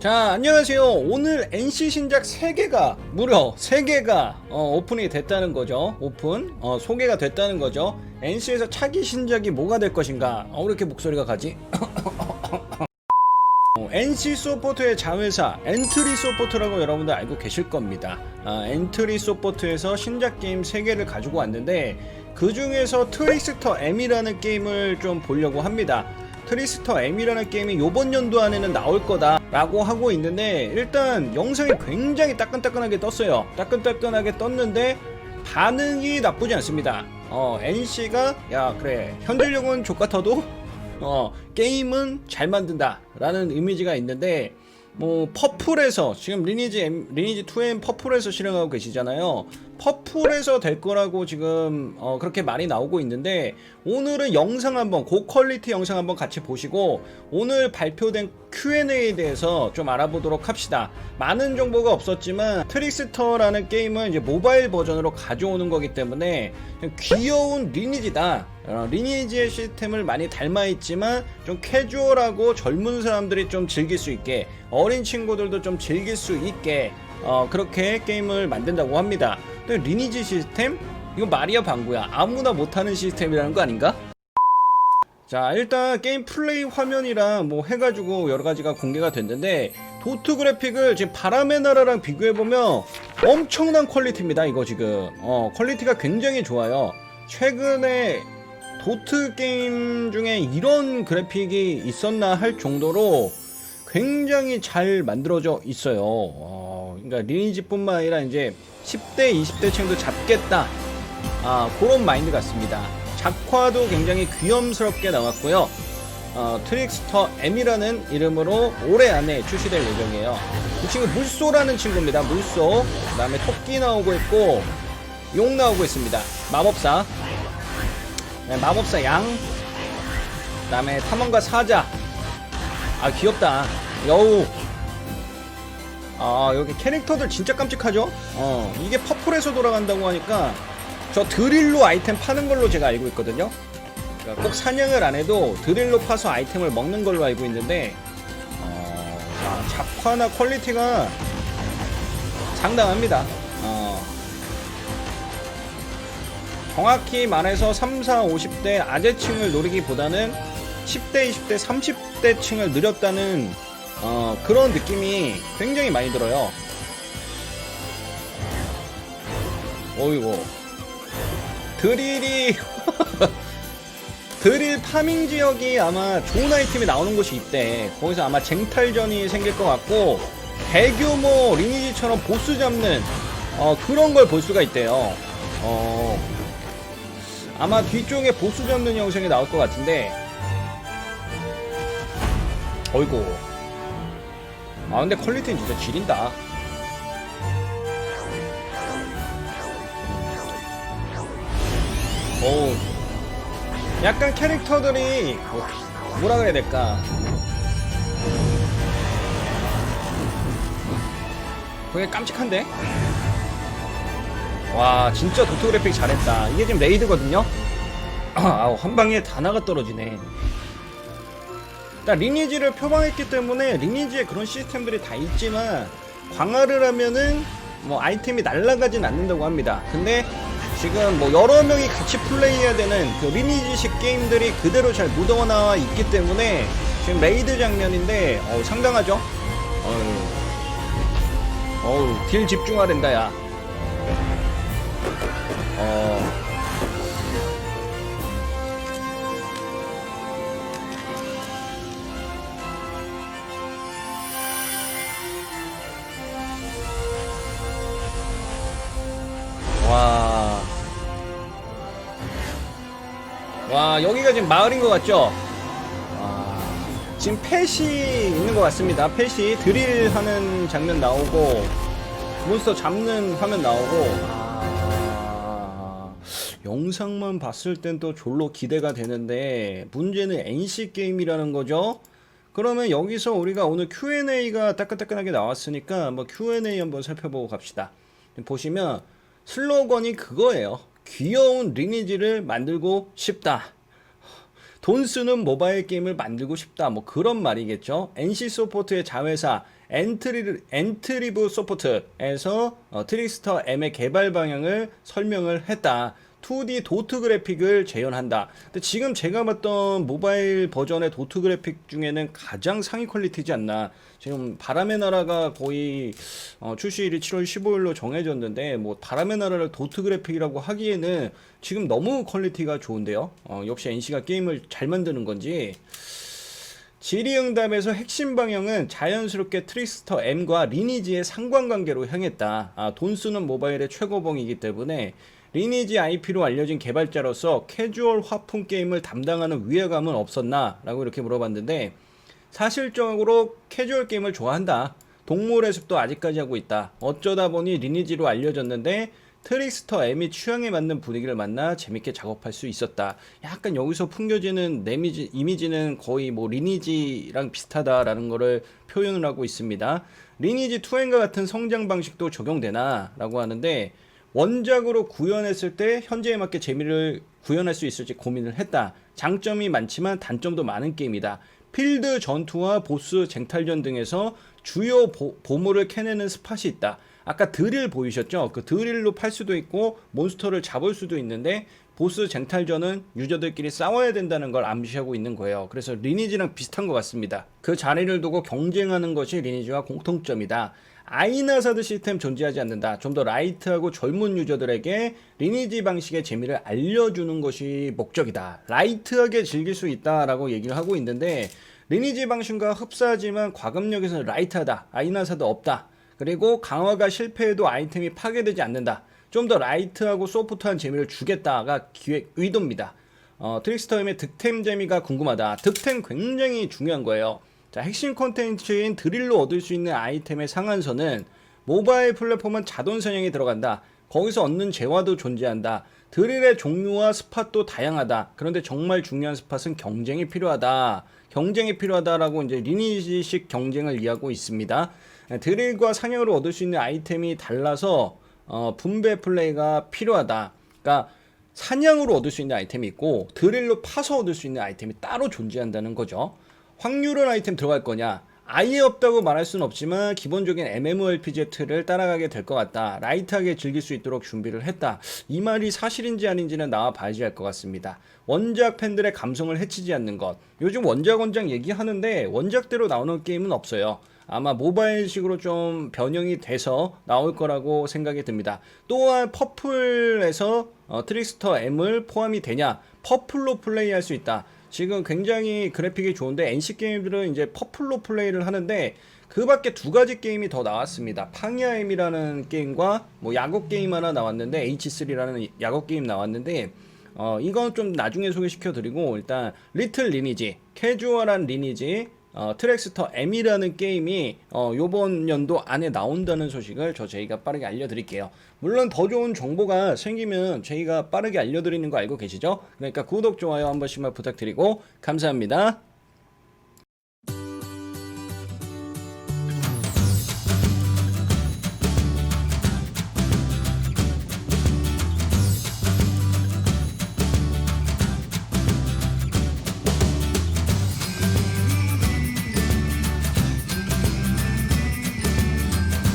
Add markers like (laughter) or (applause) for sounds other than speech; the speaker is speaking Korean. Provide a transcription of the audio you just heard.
자 안녕하세요. 오늘 NC 신작 3개가 무려 3개가 어, 오픈이 됐다는 거죠. 오픈 어, 소개가 됐다는 거죠. NC에서 차기 신작이 뭐가 될 것인가? 어, 왜 이렇게 목소리가 가지? (coughs) 어, NC 소포트의 자회사 엔트리 소포트라고 여러분들 알고 계실 겁니다. 아, 엔트리 소포트에서 신작 게임 3개를 가지고 왔는데 그 중에서 트릭스터 M이라는 게임을 좀 보려고 합니다 트리스터 M이라는 게임이 요번 연도 안에는 나올 거다 라고 하고 있는데 일단 영상이 굉장히 따끈따끈하게 떴어요. 따끈따끈하게 떴는데 반응이 나쁘지 않습니다. 어, NC가 야 그래 현질력은 족같아도 어, 게임은 잘 만든다 라는 이미지가 있는데 뭐 퍼플에서 지금 리니지 M, 리니지 2M 퍼플에서 실행하고 계시잖아요. 퍼플에서 될 거라고 지금 어, 그렇게 말이 나오고 있는데 오늘은 영상 한번 고퀄리티 영상 한번 같이 보시고 오늘 발표된 Q&A에 대해서 좀 알아보도록 합시다. 많은 정보가 없었지만 트릭스터라는 게임은 이제 모바일 버전으로 가져오는 거기 때문에 귀여운 리니지다. 어, 리니지의 시스템을 많이 닮아 있지만 좀 캐주얼하고 젊은 사람들이 좀 즐길 수 있게 어린 친구들도 좀 즐길 수 있게 어, 그렇게 게임을 만든다고 합니다. 리니지 시스템? 이거 말이야 방구야. 아무나 못하는 시스템이라는 거 아닌가? 자 일단 게임 플레이 화면이랑 뭐 해가지고 여러 가지가 공개가 됐는데 도트 그래픽을 지금 바람의 나라랑 비교해보면 엄청난 퀄리티입니다 이거 지금 어 퀄리티가 굉장히 좋아요 최근에 도트 게임 중에 이런 그래픽이 있었나 할 정도로 굉장히 잘 만들어져 있어요 어, 그러니까 리니지뿐만 아니라 이제 10대 20대 층도 잡겠다 아, 그런 마인드 같습니다. 작화도 굉장히 귀염스럽게 나왔고요. 어, 트릭스터 M이라는 이름으로 올해 안에 출시될 예정이에요. 이 친구 물소라는 친구입니다. 물소. 그 다음에 토끼 나오고 있고, 용 나오고 있습니다. 마법사. 네, 마법사 양. 그 다음에 탐험가 사자. 아, 귀엽다. 여우. 아, 여기 캐릭터들 진짜 깜찍하죠? 어, 이게 퍼플에서 돌아간다고 하니까 저 드릴로 아이템 파는 걸로 제가 알고 있거든요. 그러니까 꼭 사냥을 안 해도 드릴로 파서 아이템을 먹는 걸로 알고 있는데 어, 아, 작화나 퀄리티가 상당합니다. 어, 정확히 말해서 3, 4, 50대 아재층을 노리기보다는 10대, 20대, 30대 층을 느렸다는 어, 그런 느낌이 굉장히 많이 들어요. 어이구. 드릴이 (laughs) 드릴 파밍 지역이 아마 좋은 아이템이 나오는 곳이 있대. 거기서 아마 쟁탈전이 생길 것 같고 대규모 리니지처럼 보스 잡는 어, 그런 걸 볼 수가 있대요. 어, 아마 뒤쪽에 보스 잡는 영상이 나올 것 같은데. 어이구. 아 근데 퀄리티는 진짜 지린다. 오, 약간 캐릭터들이 뭐, 뭐라 그래야 될까? 되게 깜찍한데? 와, 진짜 도트 그래픽 잘했다. 이게 지금 레이드거든요? (clears throat) 아우, 한 방에 다 나가 떨어지네. 일단 리니지를 표방했기 때문에 리니지에 그런 시스템들이 다 있지만 광활을 하면은 뭐 아이템이 날아가진 않는다고 합니다. 근데 지금 뭐 여러 명이 같이 플레이해야 되는 그 리니지식 게임들이 그대로 잘 묻어나와 있기 때문에 지금 레이드 장면인데 어, 상당하죠? 어우, 어우, 딜 집중하랜다 야. 어. 와, 여기가 지금 마을인 것 같죠? 와, 지금 펫이 있는 것 같습니다. 펫이 드릴 하는 장면 나오고, 몬스터 잡는 화면 나오고, 아, 영상만 봤을 땐 또 졸로 기대가 되는데, 문제는 NC 게임이라는 거죠? 그러면 여기서 우리가 오늘 Q&A가 따끈따끈하게 나왔으니까 한번 Q&A 한번 살펴보고 갑시다. 보시면 슬로건이 그거예요. 귀여운 리니지를 만들고 싶다. 돈 쓰는 모바일 게임을 만들고 싶다. 뭐 그런 말이겠죠. NC 소프트의 자회사 엔트리, 엔트리브 소프트에서 어, 트릭스터 M의 개발 방향을 설명을 했다. 2D 도트 그래픽을 재현한다. 근데 지금 제가 봤던 모바일 버전의 도트 그래픽 중에는 가장 상위 퀄리티지 않나. 지금 바람의 나라가 거의 어, 출시일이 7월 15일로 정해졌는데 뭐 바람의 나라를 도트 그래픽이라고 하기에는 지금 너무 퀄리티가 좋은데요. 어, 역시 NC가 게임을 잘 만드는 건지 질의응답에서 핵심 방향은 자연스럽게 트리스터 M과 리니지의 상관관계로 향했다. 아, 돈 쓰는 모바일의 최고봉이기 때문에 리니지 IP로 알려진 개발자로서 캐주얼 화풍 게임을 담당하는 위화감은 없었나? 라고 이렇게 물어봤는데 사실적으로 캐주얼 게임을 좋아한다. 동물의 숲도 아직까지 하고 있다. 어쩌다 보니 리니지로 알려졌는데 트릭스터 M이 취향에 맞는 분위기를 만나 재밌게 작업할 수 있었다. 약간 여기서 풍겨지는 내미지, 이미지는 거의 뭐 리니지랑 비슷하다라는 거를 표현을 하고 있습니다. 리니지 2엔과 같은 성장 방식도 적용되나? 라고 하는데 원작으로 구현했을 때 현재에 맞게 재미를 구현할 수 있을지 고민을 했다. 장점이 많지만 단점도 많은 게임이다. 필드 전투와 보스 쟁탈전 등에서 주요 보, 보물을 캐내는 스팟이 있다. 아까 드릴 보이셨죠? 그 드릴로 팔 수도 있고 몬스터를 잡을 수도 있는데 보스 쟁탈전은 유저들끼리 싸워야 된다는 걸 암시하고 있는 거예요. 그래서 리니지랑 비슷한 것 같습니다. 그 자리를 두고 경쟁하는 것이 리니지와 공통점이다. 아이나사드 시스템 존재하지 않는다. 좀 더 라이트하고 젊은 유저들에게 리니지 방식의 재미를 알려주는 것이 목적이다. 라이트하게 즐길 수 있다라고 얘기를 하고 있는데 리니지 방식과 흡사하지만 과금력에서는 라이트하다. 아이나사드 없다. 그리고 강화가 실패해도 아이템이 파괴되지 않는다. 좀 더 라이트하고 소프트한 재미를 주겠다가 기획 의도입니다. 어, 트릭스터임의 득템 재미가 궁금하다. 득템 굉장히 중요한 거예요. 자, 핵심 콘텐츠인 드릴로 얻을 수 있는 아이템의 상한선은 모바일 플랫폼은 자동 선형이 들어간다. 거기서 얻는 재화도 존재한다. 드릴의 종류와 스팟도 다양하다. 그런데 정말 중요한 스팟은 경쟁이 필요하다. 경쟁이 필요하다라고 이제 리니지식 경쟁을 이해하고 있습니다. 드릴과 상향으로 얻을 수 있는 아이템이 달라서 어, 분배 플레이가 필요하다. 그러니까 사냥으로 얻을 수 있는 아이템이 있고 드릴로 파서 얻을 수 있는 아이템이 따로 존재한다는 거죠. 확률은 아이템 들어갈 거냐? 아예 없다고 말할 수는 없지만 기본적인 MMORPG 틀을 따라가게 될 것 같다. 라이트하게 즐길 수 있도록 준비를 했다. 이 말이 사실인지 아닌지는 나와 봐야지 할것 같습니다. 원작 팬들의 감성을 해치지 않는 것. 요즘 원작 원작 얘기하는데 원작대로 나오는 게임은 없어요. 아마 모바일식으로 좀 변형이 돼서 나올 거라고 생각이 듭니다. 또한 퍼플에서 어, 트릭스터 M을 포함이 되냐? 퍼플로 플레이할 수 있다. 지금 굉장히 그래픽이 좋은데 NC 게임들은 이제 퍼플로 플레이를 하는데 그 밖에 두 가지 게임이 더 나왔습니다. 팡야 M이라는 게임과 뭐 야구 게임 하나 나왔는데 H3라는 야구 게임 나왔는데 어 이건 좀 나중에 소개시켜 드리고 일단 리틀 리니지, 캐주얼한 리니지, 어, 트랙스터 M이라는 게임이 어, 요번 연도 안에 나온다는 소식을 저 저희가 빠르게 알려드릴게요. 물론 더 좋은 정보가 생기면 저희가 빠르게 알려드리는 거 알고 계시죠? 그러니까 구독, 좋아요 한 번씩만 부탁드리고 감사합니다.